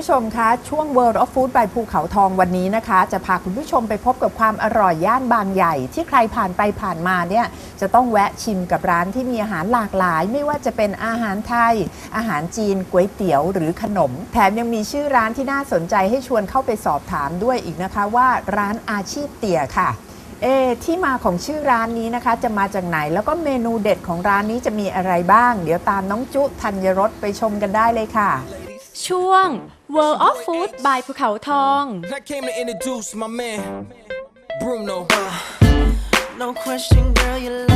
ผู้ชมคะ ช่วง World of Food by ภูเขาทองวันนี้นะคะ จะพาคุณผู้ชมไปพบกับความอร่อยย่านบางใหญ่ ที่ใครผ่านไปผ่านมาเนี่ยจะต้องแวะชิมกับร้านที่มีอาหารหลากหลาย ไม่ว่าจะเป็นอาหารไทย อาหารจีนก๋วยเตี๋ยวหรือขนม แถมยังมีชื่อร้านที่น่าสนใจให้ชวนเข้าไปสอบถามด้วยอีกนะคะว่าร้านอาชีพเตี๋ยค่ะเอที่มาของชื่อร้านนี้นะคะ จะมาจากไหนแล้วก็เมนูเด็ดของร้านนี้จะมีอะไรบ้าง เดี๋ยวตามน้องจุธัญรสไปชมกันได้เลยค่ะ ช่วง World of Food by ภูเขาทอง And I came to introduce my man, Bruno. No question, girl, your love has got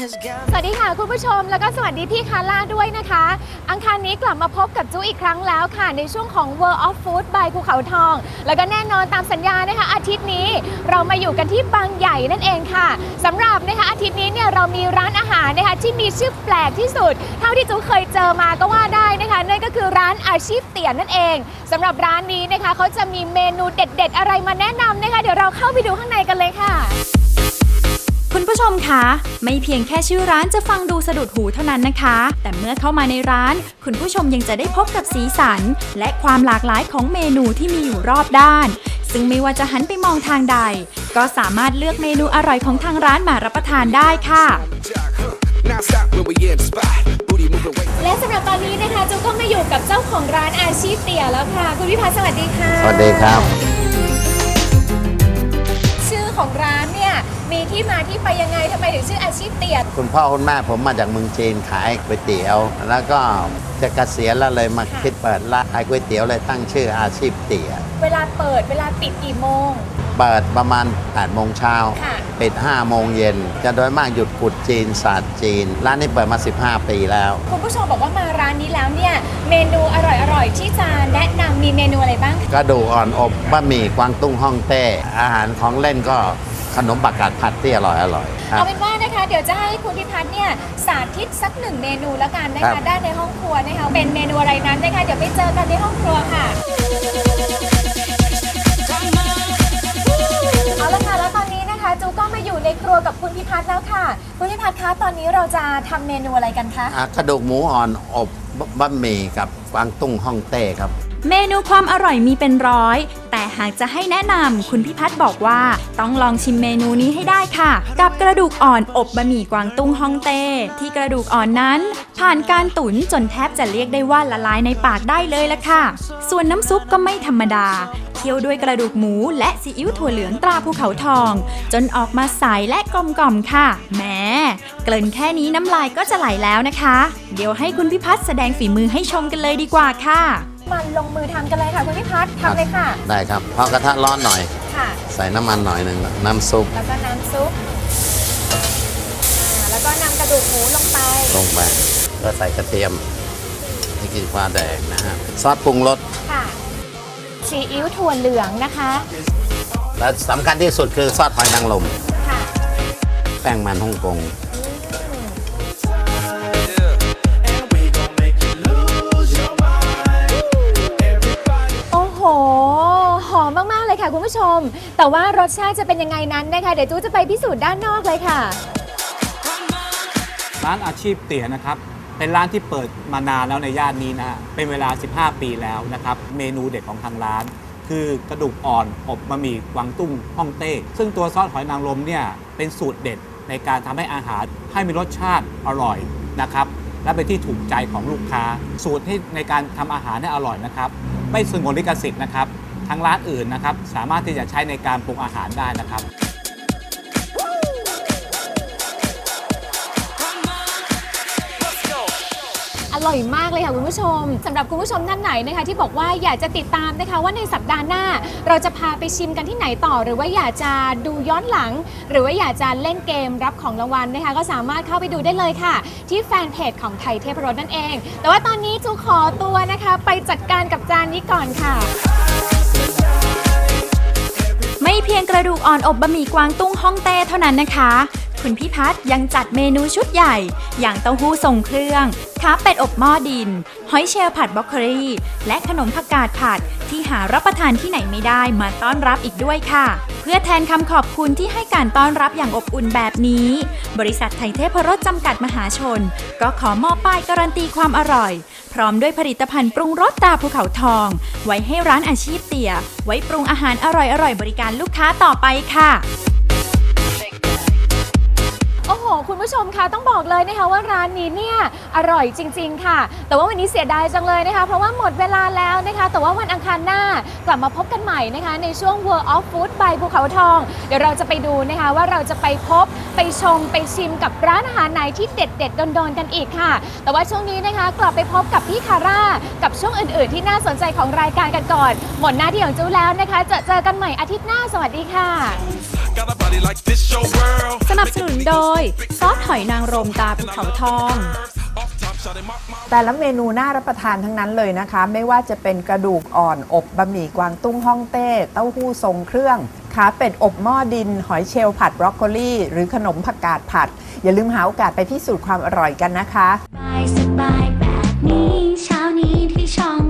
สวัสดีค่ะคุณผู้ชมแล้วก็สวัสดีพี่คาร่าด้วยนะคะ อังคารนี้กลับมาพบกับจูอีกครั้งแล้วค่ะ ในช่วงของ World of Food by ภูเขาทอง แล้วก็แน่นอนตามสัญญานะคะ อาทิตย์นี้เรามาอยู่กันที่บางใหญ่นั่นเองค่ะสำหรับนะคะอาทิตย์นี้เนี่ยเรามีร้านอาหารนะคะที่มีชื่อแปลกที่สุด เท่าที่จูเคยเจอมาก็ว่าได้นะคะนั่นก็คือร้านอาชีพเตี๋ยนั่นเองสำหรับร้านนี้นะคะเขาจะมีเมนูเด็ด ๆ อะไรมาแนะนำนะคะ เดี๋ยวเราเข้าไปดูข้างในกันเลยค่ะ มคะไม่เพียงแค่ชื่อร้านจะฟังดูสะดุดหูเท่านั้นนะคะ แต่เมื่อเข้ามาในร้าน คุณผู้ชมยังจะได้พบกับสีสัน และความหลากหลายของเมนูที่มีอยู่รอบด้าน ซึ่งไม่ว่าจะหันไปมองทางใด ก็สามารถเลือกเมนูอร่อยของทางร้านมารับประทานได้ค่ะ Now stop when we in the spot. Booty moving weight. และสำหรับตอนนี้นะคะจูก็มาอยู่กับเจ้าของร้านอาชีพเตี๋ยแล้วค่ะ คุณพิพัฒน์สวัสดีค่ะ สวัสดีครับ ชื่อของร้านเนี่ย มีที่มาที่ไปยังไงทำไมถึงชื่ออาชีพเตี๋ยคุณพ่อคุณแม่ผมมาจากเมืองจีนขายก๋วยเตี๋ยว แล้วก็จะเกษียณแล้วเลยมาคิดเปิดร้านขายก๋วยเตี๋ยวเลยตั้งชื่ออาชีพเตี๋ยเวลาเปิดเวลาปิดกี่โมง เปิดประมาณ8โมงเช้าค่ะ ปิด5โมงเย็น จะโดยมากหยุดกุดจีนศาสตร์จีน ร้านนี้เปิดมา 15 ปีแล้ว คุณผู้ชมบอกว่ามาร้านนี้แล้วเนี่ยเมนูอร่อยๆที่จะแนะนำมีเมนูอะไรบ้างคะ กระดูกอ่อนอบบะหมี่กวางตุ้งฮ่องเต้ อาหารของเล่นก็ ขนมปักกาดผัดที่อร่อยอร่อยครัเอาบเป็นว่านะคะเดี๋ยวจะให้คุณพิพัฒน์เนี่ยสาธิตสักหนึ่งเมนูแล้วกันนะครัคะบ ด้านในห้องครัวนะคะเป็นเมนูอะไรนั้นนะคะเดี๋ยวไปเจอกันในห้องครัวค่ะเอาละค่ะแล้วตอนนี้นะคะจูก็มาอยู่ในครัวกับคุณพิพัฒน์แล้วค่ะ คุณพิพัฒน์คะตอนนี้เราจะทำเมนูอะไรกันคะอะกระดูกหมูอ่อนอบบะหมี่กับกวางตุ้งฮ่องเต้ครับ เมนูความอร่อยมีเป็นร้อยแต่ หากจะให้แนะนำคุณพิพัฒน์บอกว่าต้องลองชิมเมนูนี้ให้ได้ค่ะ กับกระดูกอ่อนอบบะหมี่กวางตุ้งฮ่องเต้ ที่กระดูกอ่อนนั้น ผ่านการตุ๋นจนแทบจะเรียกได้ว่าละลายในปากได้เลยละค่ะ ส่วนน้ำซุปก็ไม่ธรรมดาเคี่ยวด้วยกระดูกหมูและซีอิ๊วถั่วเหลืองตราภูเขาทอง จนออกมาใสและกลมกล่อมค่ะแหมเกริ่นแค่นี้น้ำลายก็จะไหลแล้วนะคะ เดี๋ยวให้คุณพิพัฒน์แสดงฝีมือให้ชมกันเลยดีกว่าค่ะ มาลงมือทำกันเลยค่ะคุณพิพัฒน์ทำเลยค่ะ ได้ครับพอกระทะร้อนหน่อย ค่ะ ใส่น้ำมันหน่อยหนึ่งน้ำซุปแล้วก็น้ำซุปอ่าแล้วก็นำกระดูกหมูลงไป ลงไปก็ใส่กระเทียมนี่คือปลาแดงนะฮะซอสปรุงรสค่ะ ซีอิ๊วถั่วเหลืองนะคะ และสำคัญที่สุดคือซอสหอยนางรมค่ะ แป้งมันฮ่องกง ผู้ชม แต่ว่ารสชาติจะเป็นยังไงนั้นนะคะเดี๋ยวจูจะไปพิสูจน์ด้านนอกเลยค่ะ ร้านอาชีพเตี๋ยนะครับ เป็นร้านที่เปิดมานานแล้วในย่านนี้นะฮะเป็นเวลา 15 ปีแล้วนะครับ เมนูเด็ดของทางร้าน คือกระดูกอ่อนอบบะหมี่กวางตุ้งฮ่องเต้ ซึ่งตัวซอสหอยนางรมเนี่ยเป็นสูตรเด็ดในการทำให้อาหารให้มีรสชาติอร่อยนะครับ และเป็นที่ถูกใจของลูกค้า สูตรที่ในการทำอาหารให้อร่อยนะครับ ไม่สงวนลิขสิทธิ์นะครับ ทางร้านอื่นนะครับ สามารถที่จะใช้ในการปรุงอาหารได้นะครับอร่อยมากเลยค่ะคุณผู้ชมสำหรับคุณผู้ชมท่านไหนนะคะที่บอกว่าอยากจะติดตามนะคะว่าในสัปดาห์หน้า เราจะพาไปชิมกันที่ไหนต่อ หรือว่าอยากจะดูย้อนหลัง หรือว่าอยากจะเล่นเกมรับของรางวัลนะคะ ก็สามารถเข้าไปดูได้เลยค่ะ ที่แฟนเพจของไทยเทพรสนั่นเอง แต่ว่าตอนนี้จูขอตัวนะคะ ไปจัดการกับจานนี้ก่อนค่ะ เพียงกระดูกอ่อนอบบะหมี่กวางตุ้งฮ่องเต้เท่านั้นนะคะ คุณพี่พัฒยังจัดเมนูชุดใหญ่ อย่างเต้าหู้ทรงเครื่องขาเป็ดอบหม้อดิน หอยเชลล์ผัดบล็อกโคลีและขนมผักกาดผัดที่ หารับประทานที่ไหนไม่ได้มาต้อนรับอีกด้วยค่ะ เพื่อแทนคำขอบคุณที่ให้การต้อนรับอย่างอบอุ่นแบบนี้ บริษัทไทยเทพรสจำกัดมหาชน ก็ขอมอบป้ายการันตีความอร่อย พร้อมด้วยผลิตภัณฑ์ปรุงรสตาภูเขาทอง ไว้ให้ร้านอาชีพเตี่ย ไว้ปรุงอาหารอร่อยๆบริการลูกค้าต่อไปค่ะ ผู้ชมคะต้องบอกเลยนะคะว่าร้านนี้เนี่ยอร่อยจริง ๆ ค่ะ แต่ว่าวันนี้เสียดายจังเลยนะคะ เพราะว่าหมดเวลาแล้วนะคะ แต่ว่าวันอังคารหน้ากลับมาพบกันใหม่นะคะ ในช่วง World of Food by ภูเขาทอง เดี๋ยวเราจะไปดูนะคะว่าเราจะไปพบไปชมไปชิมกับร้านอาหารไหนที่เด็ดๆโดนๆกันอีกค่ะ แต่ว่าช่วงนี้นะคะกลับไปพบกับพี่คาร่ากับช่วงอื่น ๆ ที่น่าสนใจของรายการกันก่อน หมดหน้าที่ของจูแล้วนะคะจะเจอกันใหม่อาทิตย์หน้าสวัสดีค่ะ Got a body like this, your world. สนับสนุนโดย ซอสหอยนางรมตาภูเขาทอง Off top, shot him up, my แต่ละเมนูน่ารับประทานทั้งนั้นเลยนะคะ ไม่ว่าจะเป็นกระดูกอ่อนอบบะหมี่กวางตุ้งฮ่องเต้ เต้าหู้ทรงเครื่อง ขาเป็ดอบหม้อดิน หอยเชลล์ผัดบรอกโคลีหรือขนมผักกาดผัด อย่าลืมหาโอกาสไปพิสูจน์ความอร่อยกันนะคะ สบายสบายแบบนี้เช้านี้ที่ช่อง